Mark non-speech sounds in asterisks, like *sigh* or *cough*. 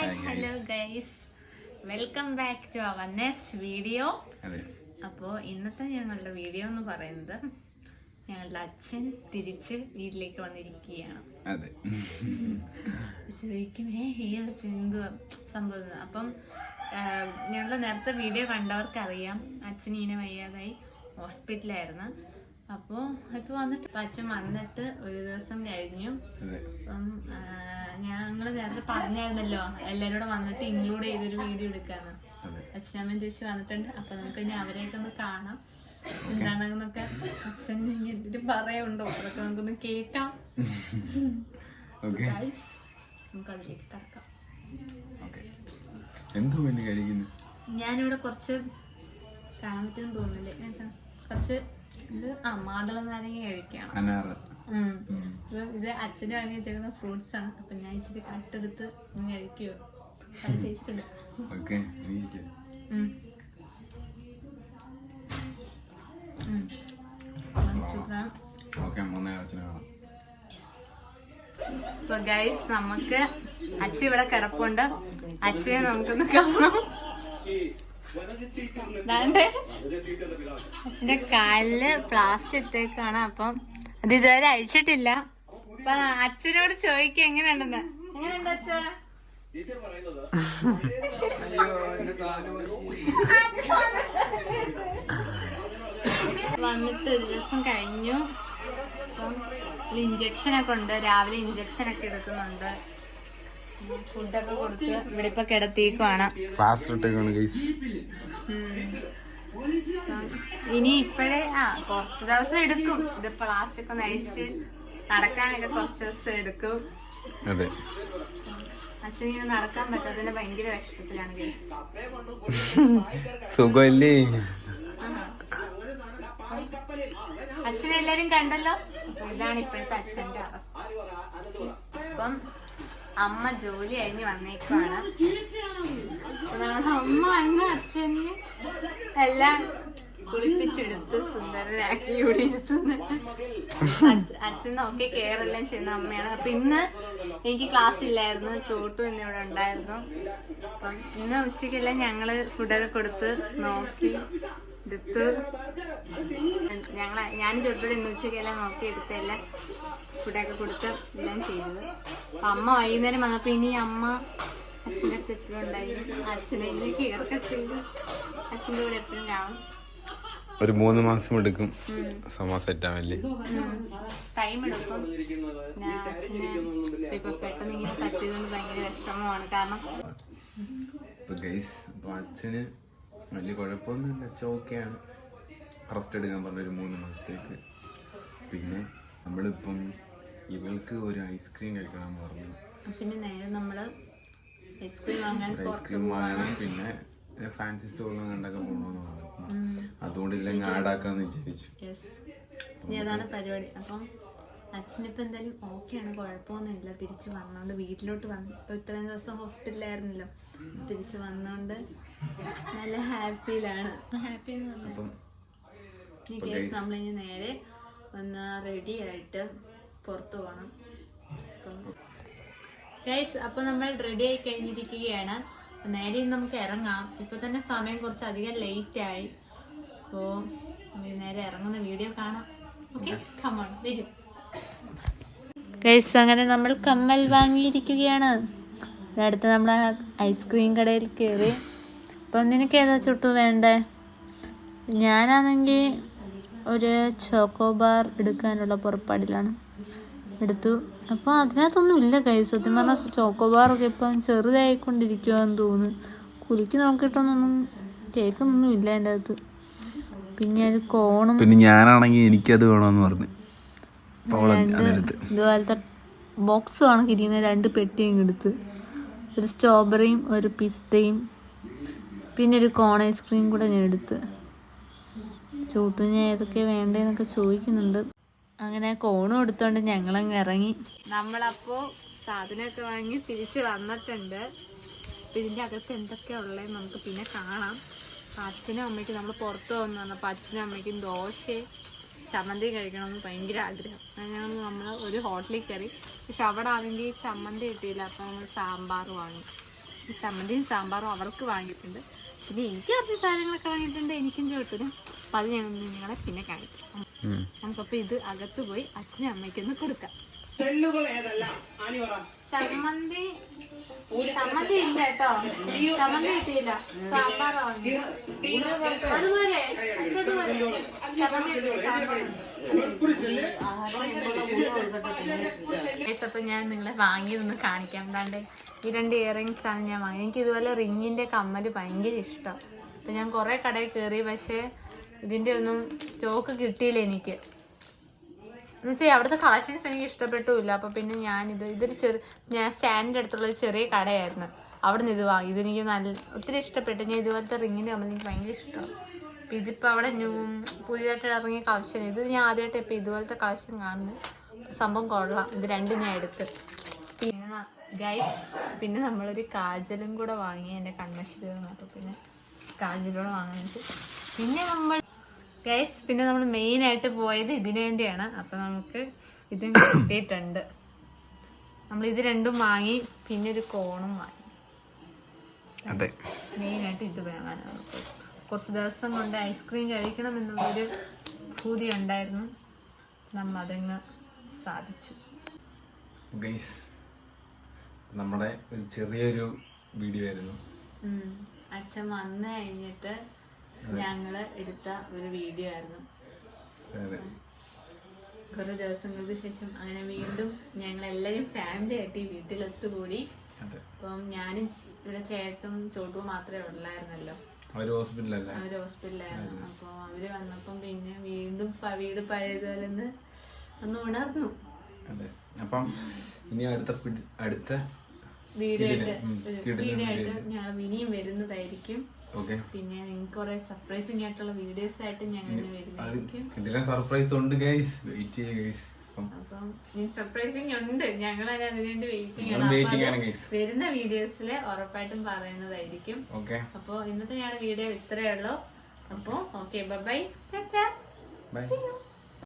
Hi hello guys welcome back to our next video അപ്പോൾ ഇന്നത്തെ ഞങ്ങളുടെ വീഡിയോ എന്ന് പറയുന്നത് ഞങ്ങളുടെ അച്ഛൻ തിരിച്ച് വീട്ടിലേക്ക് വന്നിരിക്കുകയാണ്. അതെ. ചോദിക്കും ഏ ഈ അച്ഛൻ എന്ത് സംഭവം? അപ്പം ഞങ്ങളുടെ നേരത്തെ വീഡിയോ കണ്ടവർക്ക് അറിയാം അച്ഛൻ ഇങ്ങനെ വയ്യാതായി ഹോസ്പിറ്റലായിരുന്നു അപ്പോൾ ഇപ്പൊ വന്നിട്ട് അച്ഛൻ വന്നിട്ട് ഒരു ദിവസം കഴിഞ്ഞു. അപ്പം ഞങ്ങൾ നേരത്തെ പറഞ്ഞായിരുന്നല്ലോ എല്ലാരോടും കൂടെ വന്നിട്ട് ഇൻക്ലൂഡ് ചെയ്തൊരു വീഡിയോ എടുക്കാന്ന്. അച്ഛനമ്മ ചേച്ചി വന്നിട്ടുണ്ട്. അപ്പൊ നമുക്ക് ഇനി അവരെയൊക്കെ ഒന്ന് കാണാം. എന്താണെന്നൊക്കെ അച്ഛൻ ഇനി എന്തിനും പറയാനുണ്ടോ അതൊക്കെ നമുക്കൊന്ന് കേൾക്കാം. നമുക്ക് അതിലേക്ക് എന്തോ കഴിക്കുന്നു? ഞാനിവിടെ കുറച്ച് കാണാൻ പറ്റുമെന്ന് തോന്നുന്നില്ലേ കുറച്ച് ഇത് ആ മാതള നാരങ്ങ കഴിക്കണം. അനാറ്. ഉം. ഉം. ഇത് അച്ഛന് വാങ്ങി വെച്ചേക്കുന്ന ഫ്രൂട്ട്സ് ആണ്. അപ്പൊ ഞാൻ ഇച്ചിരി കട്ടെടുത്ത് നല്ല ടേസ്റ്റ് ഉണ്ട്. അപ്പം ഗൈസ് നമുക്ക് അച്ഛൻ ഇവിടെ കിടപ്പുണ്ട്. അച്ഛനെ നമുക്കൊന്ന് കാണാം അച്ഛന്റെ കാലിൽ പ്ലാസ്റ്റർ ഇട്ടേക്കാണ്. അപ്പം അത് ഇതുവരെ അഴിച്ചിട്ടില്ല. അപ്പൊ അച്ഛനോട് ചോദിക്കുക എങ്ങനെയുണ്ടെന്ന്? എങ്ങനെയുണ്ട് അച്ഛ? വന്നിട്ട് ഒരു ദിവസം കഴിഞ്ഞു. അപ്പം ഇഞ്ചക്ഷൻ ഒക്കെ ഉണ്ട്. രാവിലെ ഇഞ്ചക്ഷൻ ഒക്കെ എടുക്കുന്നുണ്ട്. ഫുഡൊക്കെ കൊടുത്ത് ഇവിടെ ഇപ്പൊ കിടത്തിയേക്കുവാണ് ഇനി ഇപ്പോഴേ ആ കുറച്ച് ദിവസം എടുക്കും. ഇത് പ്ലാസ്റ്റിക് ഒന്ന് അഴിച്ച് നടക്കാനൊക്കെ കുറച്ച് ദിവസം എടുക്കും. അതെ. നടക്കാൻ പറ്റാത്തതിന്റെ ഭയങ്കര വിഷമത്തിലാണ് സുഖമല്ലേ? അച്ഛനെ എല്ലാരും കണ്ടല്ലോ? ഇതാണ് ഇപ്പോഴത്തെ അച്ഛന്റെ അവസ്ഥ. അപ്പം അമ്മ ജോലി കഴിഞ്ഞ് വന്നേക്കുവാണ്. നമ്മുടെ അമ്മ അന്ന് അച്ഛന് എല്ലാം കുളിപ്പിച്ചെടുത്ത് സുന്ദരനാക്കി ഇവിടെ അച്ഛൻ നോക്കി കെയർ എല്ലാം ചെയ്യുന്ന അമ്മയാണ്. അപ്പൊ ഇന്ന് എനിക്ക് ക്ലാസ് ഇല്ലായിരുന്നു. ചോട്ടു എന്നിവിടെ ഉണ്ടായിരുന്നു. അപ്പം ഇന്ന് ഉച്ചയ്ക്കെല്ലാം ഞങ്ങൾ ഫുഡൊക്കെ കൊടുത്ത് നോക്കി എടുത്തു ഞങ്ങൾ ഞാനും ചോട്ടോടെ ഇന്ന് ഉച്ചയ്ക്കെല്ലാം നോക്കി എടുത്തെല്ലാം ഫുഡൊക്കെ കൊടുത്ത് എല്ലാം ചെയ്തത് അപ്പൊ അമ്മ വൈകുന്നേരം വന്നപ്പോ ഇനി അമ്മ അച്ഛന്റെ അടുത്ത് എപ്പോഴും ഉണ്ടായിരുന്നു അച്ഛനെ ഇനി കെയറൊക്കെ ചെയ്ത് അച്ഛന്റെ കൂടെ എപ്പോഴും കാണും ഒരു മൂന്ന് മാസം എടുക്കും. സമ ടൈം എടുക്കും. ഇപ്പൊ പെട്ടെന്ന് ഇങ്ങനെ പറ്റിയതുകൊണ്ട് ഭയങ്കര വിഷമമാണ്. കാരണം അപ്പൊ ഗൈസ് അപ്പൊ അച്ഛന് വലിയ കുഴപ്പമൊന്നുമില്ല. ചോക്കെയാണ് റെസ്റ്റ് എടുക്കാൻ പറഞ്ഞ ഒരു മൂന്ന് മാസത്തേക്ക്. പിന്നെ നമ്മളിപ്പം ഇവൾക്ക് ഒരു ഐസ്ക്രീം കഴിക്കണം പറഞ്ഞു. പിന്നെ നേരെ നമ്മൾ ഐസ്ക്രീം വാങ്ങാൻ വാങ്ങണം. പിന്നെ ഫാൻസി സ്റ്റോറിൽ കണ്ടൊക്കെ പോകണമെന്ന് പറഞ്ഞു. അതുകൊണ്ട് ഇല്ലെങ്കിൽ ആഡാക്കാന്ന് വിചാരിച്ചു. അതാണ് പരിപാടി. അപ്പം അച്ഛനിപ്പോൾ എന്തായാലും ഓക്കെയാണ് കുഴപ്പമൊന്നുമില്ല തിരിച്ച് വന്നോണ്ട് വീട്ടിലോട്ട് വന്നു ഇപ്പോൾ ഇത്രയും ദിവസം ഹോസ്പിറ്റലായിരുന്നല്ലോ തിരിച്ച് വന്നോണ്ട് നല്ല ഹാപ്പിയിലാണ് ഹാപ്പി എന്ന് പറഞ്ഞാൽ ഈ കേസ് നമ്മളിനി നേരെ ഒന്ന് റെഡി ആയിട്ട് പുറത്തു പോകണം ഗൈസ് അപ്പോൾ നമ്മൾ റെഡി ആയി കഴിഞ്ഞിരിക്കുകയാണ്. നേരെ നമുക്ക് ഇറങ്ങാം. ഇപ്പൊ തന്നെ സമയം കുറച്ച് അധികം ലേറ്റ് ആയി. അപ്പോൾ നേരെ ഇറങ്ങുന്ന വീഡിയോ കാണാം. ഓക്കെ കമോൺ വരും. ഗൈസ് അങ്ങനെ നമ്മൾ കമ്മൽ വാങ്ങിയിരിക്കുകയാണ്. അടുത്ത് നമ്മൾ ഐസ്ക്രീം കടയിൽ കയറി. അപ്പം നിനക്ക് ഏതാ ചുട്ടു വേണ്ടേ? ഞാനാണെങ്കിൽ ഒരു ചോക്കോ ബാർ എടുക്കാനുള്ള പുറപ്പാടിലാണ്. എടുത്തു. അപ്പോൾ അതിനകത്തൊന്നും ഇല്ല കൈ സത്യം പറഞ്ഞാൽ ചോക്കോ ബാറൊക്കെ ഇപ്പം ചെറുതായിക്കൊണ്ടിരിക്കുമെന്ന് തോന്നുന്നു. കുലുക്കി നോക്കിയിട്ടൊന്നും കേൾക്കുന്നൊന്നും ഇല്ല എന്റെ അകത്ത്. പിന്നെ അത് കോണും പിന്നെ ഞാനാണെങ്കിൽ എനിക്കത് വേണമെന്ന് പറഞ്ഞു. ഇതുപോലത്തെ ബോക്സ് കണക്കിരിക്കുന്ന രണ്ട് പെട്ടിയും എടുത്ത്. ഒരു സ്ട്രോബെറിയും ഒരു പിസ്തയും പിന്നെ ഒരു കോൺ ഐസ്ക്രീം കൂടെ ഞാൻ എടുത്ത്. ചൂട്ടു ഞാൻ ഏതൊക്കെ വേണ്ടതെന്നൊക്കെ ചോദിക്കുന്നുണ്ട്. അങ്ങനെ കോണും എടുത്തോണ്ട് ഞങ്ങളങ്ങ് ഇറങ്ങി. നമ്മളപ്പോൾ സാധനമൊക്കെ വാങ്ങി തിരിച്ച് വന്നിട്ടുണ്ട്. അപ്പം ഇതിന്റെ അകത്ത് എന്തൊക്കെയാ ഉള്ളതെന്ന് നമുക്ക് പിന്നെ കാണാം. അച്ഛനും അമ്മയ്ക്കും നമ്മൾ പുറത്ത് വന്നു പറഞ്ഞപ്പോൾ അച്ഛനും അമ്മയ്ക്കും ദോശയും ചമ്മന്തി കഴിക്കണമെന്ന് ഭയങ്കര ആഗ്രഹം. അങ്ങനെ നമ്മൾ ഒരു ഹോട്ടലിൽ കയറി. പക്ഷെ അവിടെ ആണെങ്കിൽ ചമ്മന്തി കിട്ടിയില്ല. അപ്പം നമ്മൾ സാമ്പാർ വാങ്ങി. ചമ്മന്തിയും സാമ്പാറും അവർക്ക് വാങ്ങിയിട്ടുണ്ട്. പിന്നെ എനിക്ക് കുറച്ച് സാധനങ്ങളൊക്കെ വാങ്ങിയിട്ടുണ്ട്. എനിക്കും ചോട്ടിനും. അപ്പം അത് ഞാൻ നിങ്ങളെ പിന്നെ കാണിക്കും. നമുക്കപ്പോൾ ഇത് അകത്ത് പോയി അച്ഛനും അമ്മയ്ക്കൊന്ന് കൊടുക്കാം. ചമ്മന്തി ചമ്മന്തി ഇല്ല കേട്ടോ. ചമ്മന്തി കിട്ടിയില്ല. സാമ്പാർ വാങ്ങി അതുപോലെ അതുപോലെ. ചമ്മന്തി കിട്ടിയില്ല, സാമ്പാർ. Guys, അപ്പൊ ഞാൻ നിങ്ങളെ വാങ്ങിയതൊന്ന് കാണിക്കാം. എന്താണ്ട് ഈ രണ്ട് ഇയറിങ്സ് ആണ് ഞാൻ വാങ്ങിയത്. എനിക്ക് ഇതുപോലെ റിങ്ങിന്റെ കമ്മൽ ഭയങ്കര ഇഷ്ടം. അപ്പൊ ഞാൻ കുറെ കടയിൽ കയറി പക്ഷെ ഇതിന്റെ ഒന്നും സ്റ്റോക്ക് കിട്ടിയില്ല എനിക്ക്. എന്നുവെച്ചാൽ അവിടുത്തെ കളക്ഷൻസ് എനിക്ക് ഇഷ്ടപ്പെട്ടില്ല അപ്പൊ പിന്നെ ഞാൻ ഞാനിത് ഇതൊരു ചെറു ഞാൻ സ്റ്റാൻഡിന്റെ അടുത്തുള്ള ഒരു ചെറിയ കടയായിരുന്നു. അവിടെ നിന്ന് ഇത് വാങ്ങി. ഇതെനിക്ക് നല്ല ഒത്തിരി ഇഷ്ടപ്പെട്ടു. ഞാൻ ഇതുപോലത്തെ റിങ്ങിന്റെ കമ്മൽ എനിക്ക് ഭയങ്കര ഇഷ്ടമാണ് അപ്പൊ ഇതിപ്പോ അവിടെ ന്യൂ പുതിയതായിട്ട് ഇറങ്ങിയ കളക്ഷൻ ഇത് ഞാൻ ആദ്യമായിട്ട് ഇപ്പൊ ഇതുപോലത്തെ കളക്ഷൻ കാണുന്നത്. സംഭവം കൊള്ളാം. ഇത് രണ്ടും ഞാൻ എടുത്ത്. പിന്നെ ഗൈസ് പിന്നെ നമ്മളൊരു കാജലും കൂടെ വാങ്ങി എന്റെ കൺമശിൽ അപ്പൊ പിന്നെ കാജലൂടെ വാങ്ങിയിട്ട് പിന്നെ നമ്മൾ ഗൈസ് പിന്നെ നമ്മൾ മെയിൻ ആയിട്ട് പോയത് ഇതിനു വേണ്ടിയാണ്. അപ്പൊ നമുക്ക് ഇത് *coughs* കിട്ടിയിട്ടുണ്ട്. നമ്മൾ ഇത് രണ്ടും വാങ്ങി പിന്നെ ഒരു കോണും വാങ്ങി. അതെ. മെയിൻ ആയിട്ട് ഇത് വേണം. കുറച്ച് ദിവസം കൊണ്ട് ഐസ്ക്രീം കഴിക്കണം എന്നുള്ളൊരു ഭൂതി ഉണ്ടായിരുന്നു. നമ്മ അതങ്ങ് സാധിച്ചു. ഗൈസ് നമ്മുടെ ഒരു ചെറിയൊരു വീഡിയോ ആയിരുന്നു. അച്ഛൻ വന്നു കഴിഞ്ഞിട്ട് ഞങ്ങൾ എടുത്ത ഒരു വീഡിയോ ആയിരുന്നു. കുറെ ദിവസങ്ങൾക്ക് ശേഷം അങ്ങനെ വീണ്ടും ഞങ്ങൾ എല്ലാരും ഫാമിലി ആയിട്ട് ഈ വീട്ടിലെത്തുകൂടി. അപ്പം ഞാനും ഇവിടെ ചേട്ടും ചോട്ടും മാത്രമേ ഉള്ളായിരുന്നല്ലോ. അവർ ഹോസ്പിറ്റലായിരുന്നു അപ്പോൾ അവർ വന്നപ്പം പിന്നെ വീണ്ടും വീട് പഴയതുപോലെ ഒന്ന് ഉണർന്നു. അതെ. അപ്പം ഇനി അടുത്ത അടുത്ത വീഡിയോ ഞങ്ങൾ ഇനിയും വരുന്നതായിരിക്കും. പിന്നെ നിങ്ങൾക്ക് കുറെ സർപ്രൈസിങ് ആയിട്ടുള്ള വീഡിയോസ് ആയിട്ട് ഞങ്ങൾ വരുന്നതായിരിക്കും. സർപ്രൈസ് ഉണ്ട് ഗൈസ് വെയിറ്റ് ഗൈസ് അപ്പം അപ്പം സർപ്രൈസിങ് ഉണ്ട്. ഞങ്ങൾ അതിനുവേണ്ടി വെയിറ്റിംഗ് ആണ്. അപ്പൊ വരുന്ന വീഡിയോസിൽ ഉറപ്പായിട്ടും പറയുന്നതായിരിക്കും. അപ്പോൾ ഇന്നത്തെ ഞങ്ങളുടെ വീഡിയോ ഇത്രയേ ഉള്ളൂ. അപ്പോൾ ഓക്കെ ബൈ ബൈ.